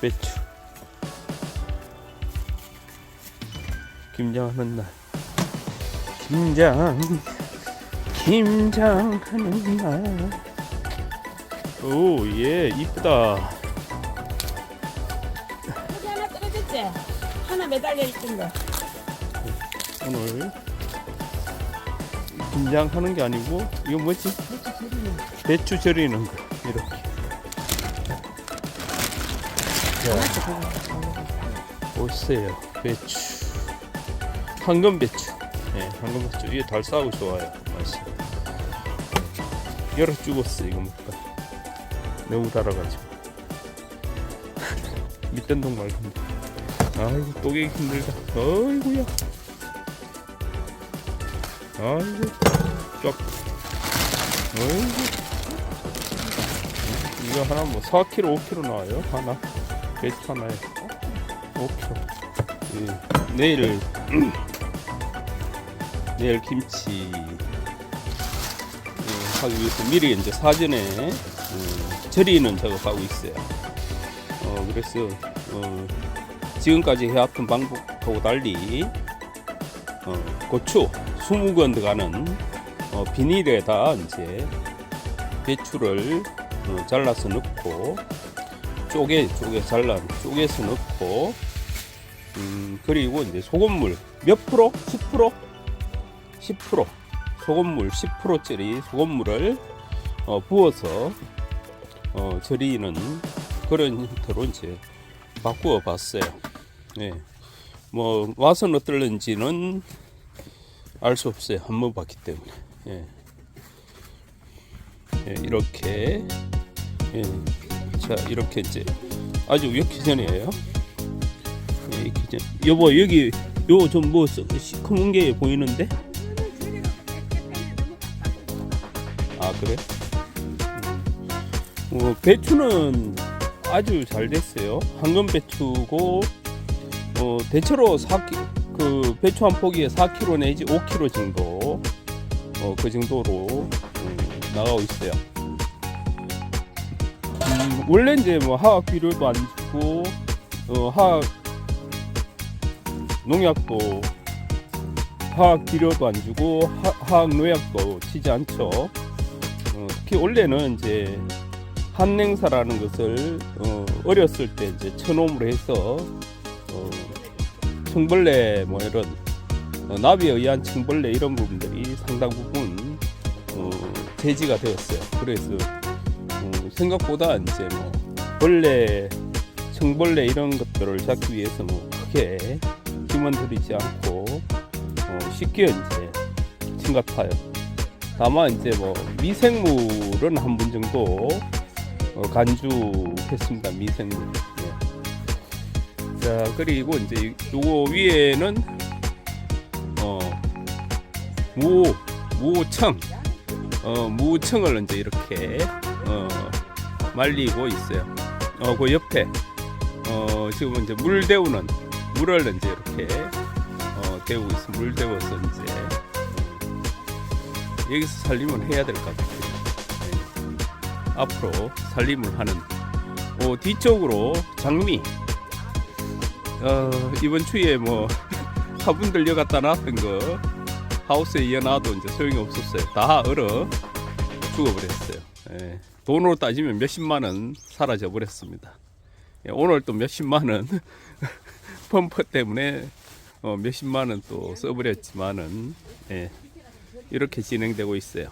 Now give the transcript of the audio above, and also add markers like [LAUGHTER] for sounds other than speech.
배추. 김장하는 날. 김장, 김장하는 날. 오, 예, 이쁘다. 여기 하나 떨어졌지? 하나 매달려 있던 거. 오늘 김장하는 게 아니고 이거 뭐지? 배추 절이는 거 이렇게. 보세요, 배추, 황금 배추. 네, 황금 배추. 이게 달싸고 좋아요, 맛이. 열어 죽었어 이거 먹다. 너무 달아가지고. [LAUGHS] 밑된 동 말고. 아이고 또개기 힘들다. 어이구야. 아이고 쫙 어이구 이거 하나 뭐 4kg 5kg 나와요 하나 배추 하나에 5kg 예. 내일 [CLEARS THROAT] 내일 김치 예, 하기 위해서 미리 이제 사전에 음, 절이는 작업하고 있어요. 어 그래서 어, 지금까지 해왔던 방법하고 달리 어, 고추 20건 들어가는 어, 비닐에다 이제 배추를 어, 잘라서 넣고 쪼개 쪼개 잘라 쪼개서 넣고 음, 그리고 이제 소금물 몇 프로? 10%? 10% 소금물 10%짜리 소금물을 어, 부어서 어, 절이는 그런 형태로 이제 바꾸어 봤어요. 네. 뭐 맛은 어떨는지는 알 수 없어요. 한번 봤기 때문에. 예. 예, 이렇게 예. 자 이렇게 이제 아주 익기 전이에요. 예. 여보 여기 요 좀 뭐 시커먼 게 보이는데? 아 그래? 음. 어, 배추는 아주 잘 됐어요. 황금 배추고 어, 대체로 4, 그 배추 한 포기에 4kg 내지 5kg 정도 어, 그 정도로 음, 나가고 있어요. 음, 원래 이제 뭐 화학 비료도 안 주고 어, 화학 농약도 화학 비료도 안 주고 화, 화학 농약도 치지 않죠. 어, 특히 원래는 이제 한냉사라는 것을 어, 어렸을 때 이제 천홈으로 해서 어, 청벌레 뭐 이런 어, 나비에 의한 청벌레 이런 부분들이 상당 부분 어, 제지가 되었어요. 그래서 어, 생각보다 이제 뭐 벌레, 청벌레 이런 것들을 잡기 위해서 뭐 크게 힘은 들이지 않고 어, 쉽게 이제 친 같아요. 다만 이제 뭐 미생물은 한 분 정도 어, 간주했습니다. 미생물. 예. 자 그리고 이제 요거 위에는 어 무, 무청 어 무청을 이제 이렇게 어 말리고 있어요. 어 그 옆에 어 지금 이제 물 데우는 물을 이제 이렇게 어 데우고 있어. 물 데워서 이제 어, 여기서 살림을 해야 될 것 같아요. 네. 앞으로 살림을 하는 어, 뒤쪽으로 장미 어, 이번 추위에 뭐 화분 들려 갖다 놨던 거 하우스에 이어놔도 이제 소용이 없었어요. 다 얼어 죽어버렸어요. 예, 돈으로 따지면 몇십만 원 사라져 버렸습니다. 예, 오늘 또 몇십만 원 [LAUGHS] 펌프 때문에 어, 몇십만 원 또 써버렸지만은 예, 이렇게 진행되고 있어요.